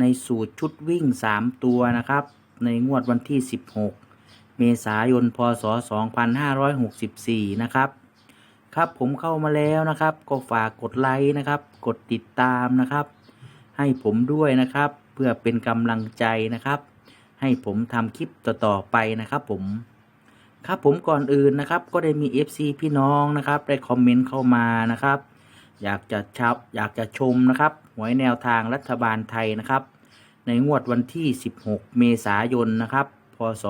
ในสูตรชุดวิ่ง 3 ตัวนะครับ ในงวดวันที่ 16 เมษายน พศ 2564 นะครับ ครับผมเข้ามาแล้วนะครับ ก็ฝากกดไลค์นะครับ กดติดตามนะครับ ให้ผมด้วยนะครับ เพื่อเป็นกำลังใจนะครับ ให้ผมทำคลิปต่อๆไปนะครับผมครับผมก่อนอื่นนะครับก็ได้มี FC พี่น้องนะครับ ได้คอมเมนต์เข้ามานะครับ อยากจะชับอยากจะชมนะครับหวยแนวทางรัฐบาลไทยนะครับ ในงวดวันที่ 16 เมษายนนะครับพศ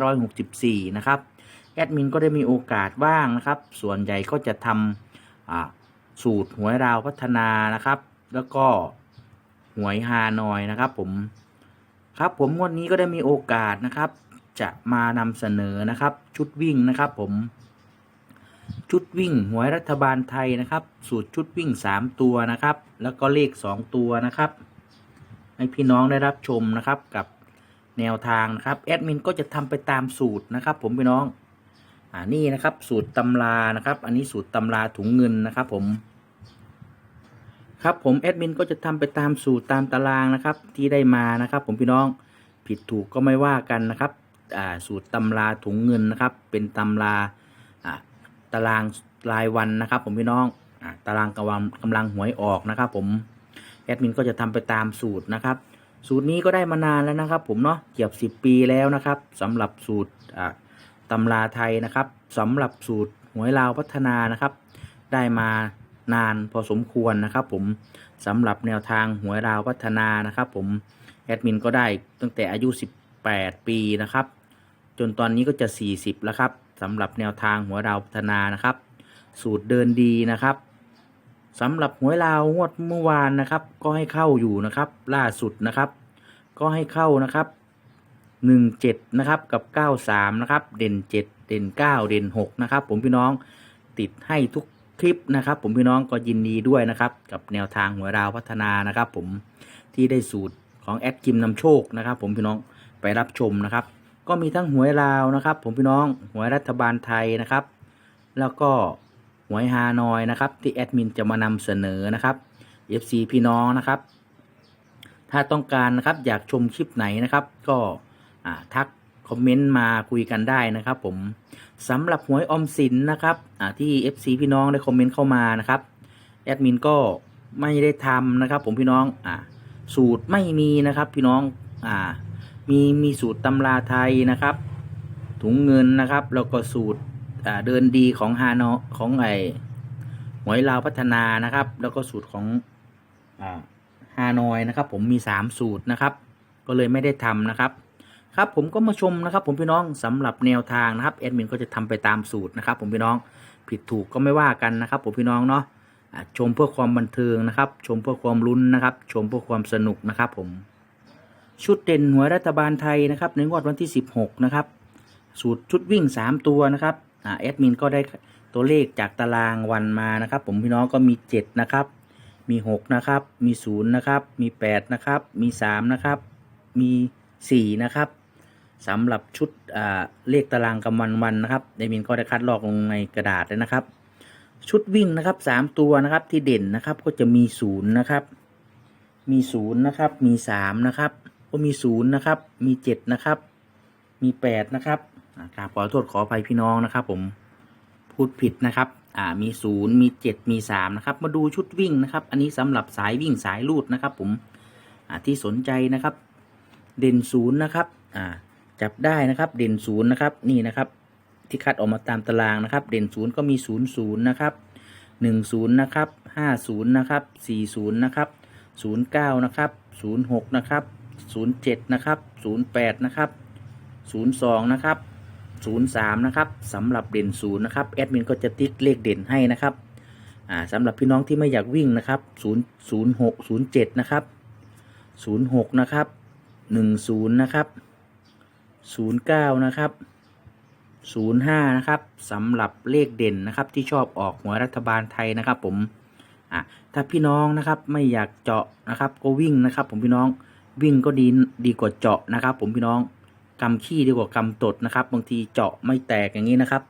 2564 นะครับ แอดมินก็ได้มีโอกาสว่างนะครับ ส่วนใหญ่ก็จะทำสูตรหวยราวพัฒนานะครับ แล้วก็หวยฮานอยนะครับ ผมครับผมงวดนี้ก็ได้มีโอกาสนะครับ จะมานำเสนอนะครับ ชุดวิ่งนะครับ ผม ชุดวิ่งหวยรัฐบาลไทยนะครับ สูตรชุดวิ่ง 3 ตัวนะครับ แล้วก็เลข 2 ตัวนะครับ ให้พี่น้องได้รับชมนะครับกับแนวทางนะครับแอดมินก็จะทำไปตามสูตรนะครับ ผมพี่น้องอ่านี่นะครับ สูตรตำรานะครับ อันนี้สูตรตำราถุงเงินนะครับ ผม ครับผมแอดมินก็จะทำไปตามสูตรตามตารางนะครับ ที่ได้มานะครับ ผมพี่น้องผิดถูกก็ไม่ว่ากันนะครับอ่าสูตรตำราถุงเงินนะครับ เป็นตำราอ่า ตารางรายวันนะครับ ผมพี่น้องอตารางกำลังกำลังหวยออกนะครับ ผมแอดมินก็จะทำไปตามสูตรนะครับ สูตรนี้ก็ได้มานานแล้วนะครับ ผมเนาะเกือบ 10 ปีแล้วนะครับสำหรับสูตรอ่าตำราไทยนะครับสำหรับสูตรหวยลาวพัฒนานะครับ ได้มานานพอสมควรนะครับ ผมสำหรับแนวทางหวยลาวพัฒนานะครับ ผมแอดมินก็ได้ตั้งแต่อายุ 18 ปีนะครับ จนตอนนี้ก็จะ 40 แล้วครับ สำหรับแนวทางหัวยลาวพัฒนานะครับ สูตรเดินดีนะครับสำหรับหวยลาวงวดเมื่อวานนะครับ ก็ให้เข้าอยู่นะครับ ล่าสุดนะครับ ก็ให้เข้านะครับ17นะครับกับ93นะครับ เด่น7เด่น9เด่น6นะครับ ผมพี่น้องติดให้ทุกคลิปนะครับ ผมพี่น้องก็ยินดีด้วยนะครับ กับแนวทางหัวยราวพัฒนานะครับ ผมที่ได้สูตรของแอดกิมนำโชคนะครับ ผมพี่น้องไปรับชมนะครับ ก็มีทั้งหวยลาวนะครับ ผมพี่น้องหวยรัฐบาลไทยนะครับ แล้วก็หวยฮานอยนะครับ ที่แอดมินจะมานำเสนอนะครับ FC พี่น้องนะครับ ถ้าต้องการนะครับอยากชมคลิปไหนนะครับ ก็ทักคอมเมนต์มาคุยกันได้นะครับ ผมสำหรับหวยออมสินนะครับที่ FC พี่น้องได้คอมเมนต์เข้ามานะครับแอดมินก็ไม่ได้ทำนะครับ ผมพี่น้องอสูตรไม่มีนะครับ พี่น้องอ่า มีมีสูตรตำราไทยนะครับ ถุงเงินนะครับ แล้วก็สูตรเดินดีของฮานอของไอหวยลาวพัฒนานะครับ แล้วก็สูตรของฮานอยนะครับ ผมมี3สูตรนะครับ ก็เลยไม่ได้ทำนะครับ ครับผมก็มาชมนะครับ ผมพี่น้องสำหรับแนวทางนะครับแอดมินก็จะทำไปตามสูตรนะครับ ผมพี่น้องผิดถูกก็ไม่ว่ากันนะครับ ผมพี่น้องเนาะชมเพื่อความบันเทิงนะครับ ชมเพื่อความลุ้นนะครับ ชมเพื่อความสนุกนะครับ ผม ชุดเด่นหวยรัฐบาลไทยนะครับในงวดวันที่ 16 นะครับ สูตรชุดวิ่ง 3 ตัวนะครับอ่าแอดมินก็ได้ตัวเลขจากตารางวันมานะครับ ผมพี่น้องก็มี 7 นะครับ มี 6 นะครับ มี 0 นะครับ มี 8 นะครับ มี 3 นะครับ มี 4 นะครับสำหรับชุดอ่าเลขตารางกำวันวันนะครับในมินก็ได้คัดลอกลงในกระดาษเลยนะครับ ชุดวิ่งนะครับ 3 ตัวนะครับที่เด่นนะครับก็จะมี 0 นะครับ มี 0 นะครับ มี 3 นะครับ ก็มี0นย์นะครับ มี7นะครับ มี8นะครับกราบขอโทษขออภัยพี่น้องนะครับ ผมพูดผิดนะครับอ่ามีศูนย์มีเจ็ดมีสามนะครับ มาดูชุดวิ่งนะครับ อันนี้สำหรับสายวิ่งสายลูดนะครับ ผมอ่าที่สนใจนะครับ เด่นศูนย์นะครับอ่าจับได้นะครับ เด่นศูนย์นะครับ นี่นะครับ ที่คัดออกมาตามตารางนะครับ เด่นศูนย์ก็มีศูนย์ศูนย์นะครับหนึ่งศูนย์นะครับห้าศูนย์นะครับสี่ศูนย์นะครับศูนย์เก้านะครับศูนย์หกนะครับ ศูนย์เจ็ดนะครับศูนย์แปดนะครับศูนย์สองนะครับศูนย์สามนะครับสำหรับเด่นศูนย์นะครับ แอดมินก็จะติ๊กเลขเด่นให้นะครับอ่าสำหรับพี่น้องที่ไม่อยากวิ่งนะครับศูนย์ศูนย์หกศูนย์เจ็ดนะครับศูนย์หกนะครับหนึ่งศูนย์นะครับศูนย์เก้านะครับศูนย์ห้านะครับสำหรับเลขเด่นนะครับที่ชอบออกหวยรัฐบาลไทยนะครับผมอะถ้าพี่น้องนะครับไม่อยากเจาะนะครับก็วิ่งนะครับ ผมพี่น้อง วิ่งก็ดีดีกว่าเจาะนะครับ ผมพี่น้องกำขี้ดีกว่ากำตดนะครับ บางทีเจาะไม่แตกอย่างนี้นะครับ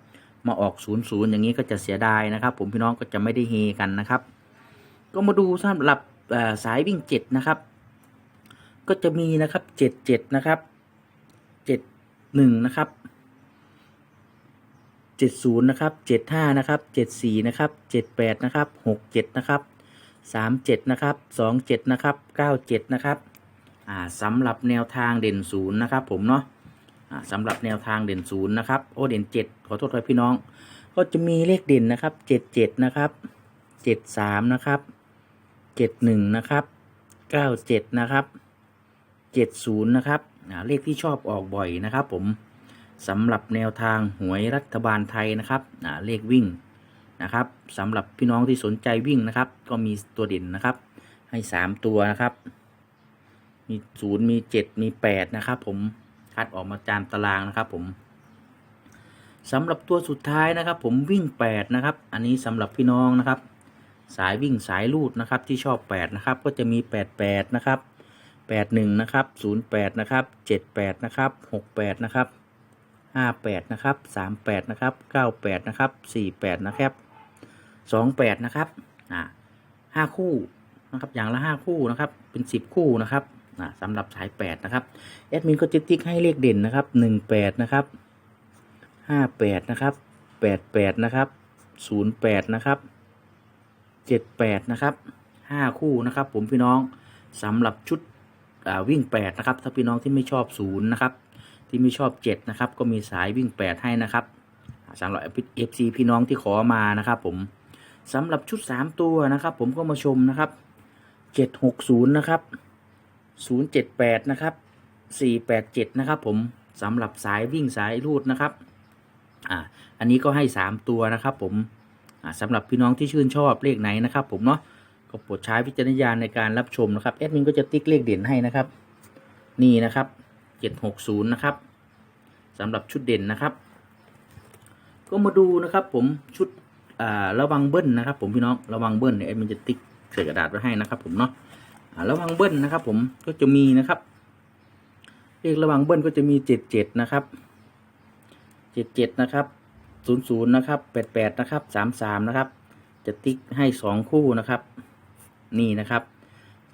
มาออกศูนย์ศูนย์อย่างนี้ก็จะเสียดายนะครับ ผมพี่น้องก็จะไม่ได้เฮกันนะครับ ก็มาดูสำหรับสายวิ่งเจ็ดนะครับ ก็จะมีนะครับเจ็ดเจ็ดนะครับเจ็ดหนึ่งนะครับเจ็ดศูนย์นะครับเจ็ดห้านะครับเจ็ดสี่นะครับเจ็ดแปดนะครับหกเจ็ดนะครับสามเจ็ดนะครับสองเจ็ดนะครับเก้าเจ็ดนะครับ สำหรับแนวทางเด่นศูนย์นะครับผมเนาะอ่าสำหรับแนวทางเด่นศูนย์นะครับโอเด่นเจ็ดขอโทษครับพี่น้อง ก็จะมีเลขเด่นนะครับเจ็ดเจ็ดนะครับเจ็ดสามนะครับเจ็ดหนึ่งนะครับเก้าเจ็ดนะครับเจ็ดศูนย์นะครับเลขที่ชอบออกบ่อยนะครับผมสำหรับแนวทางหวยรัฐบาลไทยนะครับเลขวิ่งนะครับสำหรับพี่น้องที่สนใจวิ่งนะครับ ก็มีตัวเด่นนะครับ ให้สามตัวนะครับ มีศูนย์มีเจ็ดมีแปดนะครับผมคัดออกมาจามตารางนะครับผมสำหรับตัวสุดท้ายนะครับ ผมวิ่ง8นะครับ อันนี้สำหรับพี่น้องนะครับ สายวิ่งสายลูดนะครับที่ชอบ8นะครับ ก็จะมี88นะครับ81นะครับ08นะครับ78นะครับ68นะครับ58นะครับ38นะครับ98นะครับ48นะครับ28นะครับอ่า5คู่นะครับอย่างละ5คู่นะครับเป็น10คู่นะครับ อ่าสำหรับสาย 8 นะครับแอดมินก็จะติ๊กให้เลขเด่นนะครับ 18 นะครับห้าแปดนะครับแปดแปดนะครับศูนย์แปดนะครับเจ็ดแปดนะครับห้าคู่นะครับผมพี่น้องสำหรับชุดวิ่งแปดนะครับ ถ้าพี่น้องที่ไม่ชอบศูนย์นะครับ ที่ไม่ชอบเจ็ดนะครับ ก็มีสายวิ่งแปดให้นะครับสำหรับเอฟซีพี่น้องที่ขอมานะครับผมสำหรับชุดสามตัวนะครับ ผมก็มาชมนะครับเจ็ดหกศูนย์นะครับ ศูนย์เจ็ดแปดนะครับสี่แปดเจ็ดนะครับผมสำหรับสายวิ่งสายรูดนะครับอ่าอันนี้ก็ให้ 3 ตัวนะครับผมอ่าสำหรับพี่น้องที่ชื่นชอบเลขไหนนะครับผมเนาะก็โปรดใช้วิจารณญาณในการรับชมนะครับแอดมินก็จะติ๊กเลขเด่นให้นะครับ นี่นะครับ760นะครับสำหรับชุดเด่นนะครับ ก็มาดูนะครับผมชุดอ่าระวังเบิ้ลนะครับ ผมพี่น้องระวังเบิ้ลเนี่ยแอดมินจะติ๊กใส่กระดาษไว้ให้นะครับผมเนาะ ระวังเบิ้ลนะครับ ผมก็จะมีนะครับเลขระวังเบิ้ลก็จะมี77นะครับเจ็ดเจ็ดนะครับศูนย์ศูนย์นะครับแปดแปดนะครับสามสามนะครับ จะติ๊กให้สองคู่นะครับ นี่นะครับ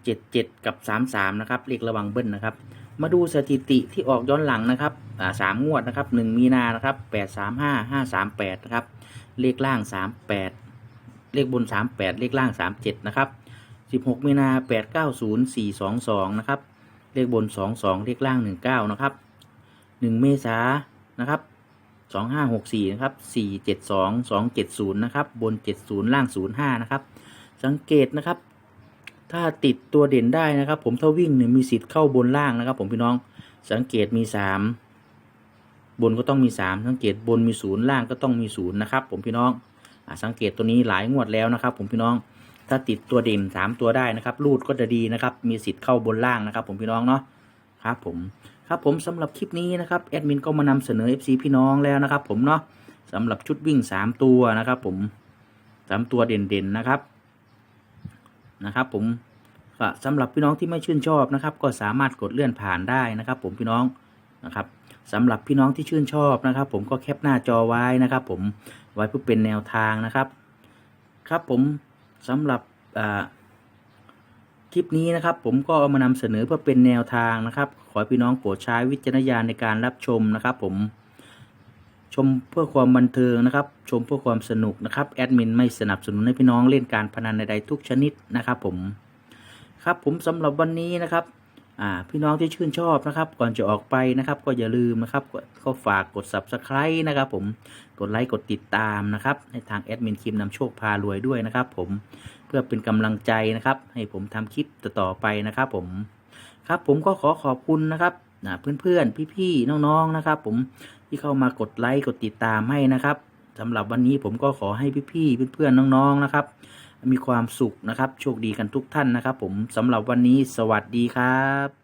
เจ็ดเจ็ดกับสามสามนะครับเลขระวังเบิ้ลนะครับ มาดูสถิติที่ออกย้อนหลังนะครับอ่าสามงวดนะครับหนึ่งมีนานะครับแปดสามห้าห้าสามแปดนะครับเลขล่างสามแปดเลขบนสามแปดเลขล่างสามเจ็ดนะครับ สิบหกมีนาแปดเก้าศูนย์สี่สองสองนะครับ เลขบนสองสองเลขล่างหนึ่งเก้านะครับหนึ่งเมษานะครับสองห้าหกสี่นะครับสี่เจ็ดสองสองเจ็ดศูนย์นะครับ บนเจ็ดศูนย์ล่างศูนย์ห้านะครับ สังเกตนะครับ ถ้าติดตัวเด่นได้นะครับ ผมถ้าวิ่งเนี่ยมีสิทธิ์เข้าบนล่างนะครับ ผมพี่น้อง สังเกตมีสามบนก็ต้องมีสามสังเกตบนมีศูนย์ล่างก็ต้องมีศูนย์นะครับ ผมพี่น้อง สังเกตตัวนี้หลายงวดแล้วนะครับ ผมพี่น้อง ถ้าติดตัวเด่นสามตัวได้นะครับรูดก็จะดีนะครับ มีสิทธิ์เข้าบนล่างนะครับ ผมพี่น้องเนาะครับผมครับผมสำหรับคลิปนี้นะครับแอดมินก็มานำเสนอ FC พี่น้องแล้วนะครับ ผมเนาะสำหรับชุดวิ่ง3ตัวนะครับ ผมสามตัวเด่นๆนะครับนะครับ ผมก็สำหรับพี่น้องที่ไม่ชื่นชอบนะครับ ก็สามารถกดเลื่อนผ่านได้นะครับ ผมพี่น้องนะครับสำหรับพี่น้องที่ชื่นชอบนะครับ ผมก็แคปหน้าจอไว้นะครับ ผมไว้เพื่อเป็นแนวทางนะครับ ครับผม สำหรับคลิปนี้นะครับ ผมก็เอามานำเสนอเพื่อเป็นแนวทางนะครับ ขอพี่น้องโปรดใช้วิจารณญาณในการรับชมนะครับ ผมชมเพื่อความบันเทิงนะครับ ชมเพื่อความสนุกนะครับแอดมินไม่สนับสนุนให้พี่น้องเล่นการพนันใดๆทุกชนิดนะครับ ผมครับผมสำหรับวันนี้นะครับ อ่าพี่น้องที่ชื่นชอบนะครับ ก่อนจะออกไปนะครับ ก็อย่าลืมนะครับก็ฝากกด subscribe นะครับ ผมกดไลค์กดติดตามนะครับในทางแอดมินคิมนำโชคพารวยด้วยนะครับ ผมเพื่อเป็นกำลังใจนะครับ ให้ผมทำคลิปต่อไปนะครับ ผมครับผมก็ขอขอบคุณนะครับนะเพื่อนๆ พี่ๆ น้องๆ นะครับ ผมที่เข้ามากดไลค์กดติดตามให้นะครับสำหรับวันนี้ผมก็ขอให้พี่ๆ เพื่อนๆ น้องๆ นะครับ มีความสุขนะครับ โชคดีกันทุกท่านนะครับ ผมสำหรับวันนี้สวัสดีครับ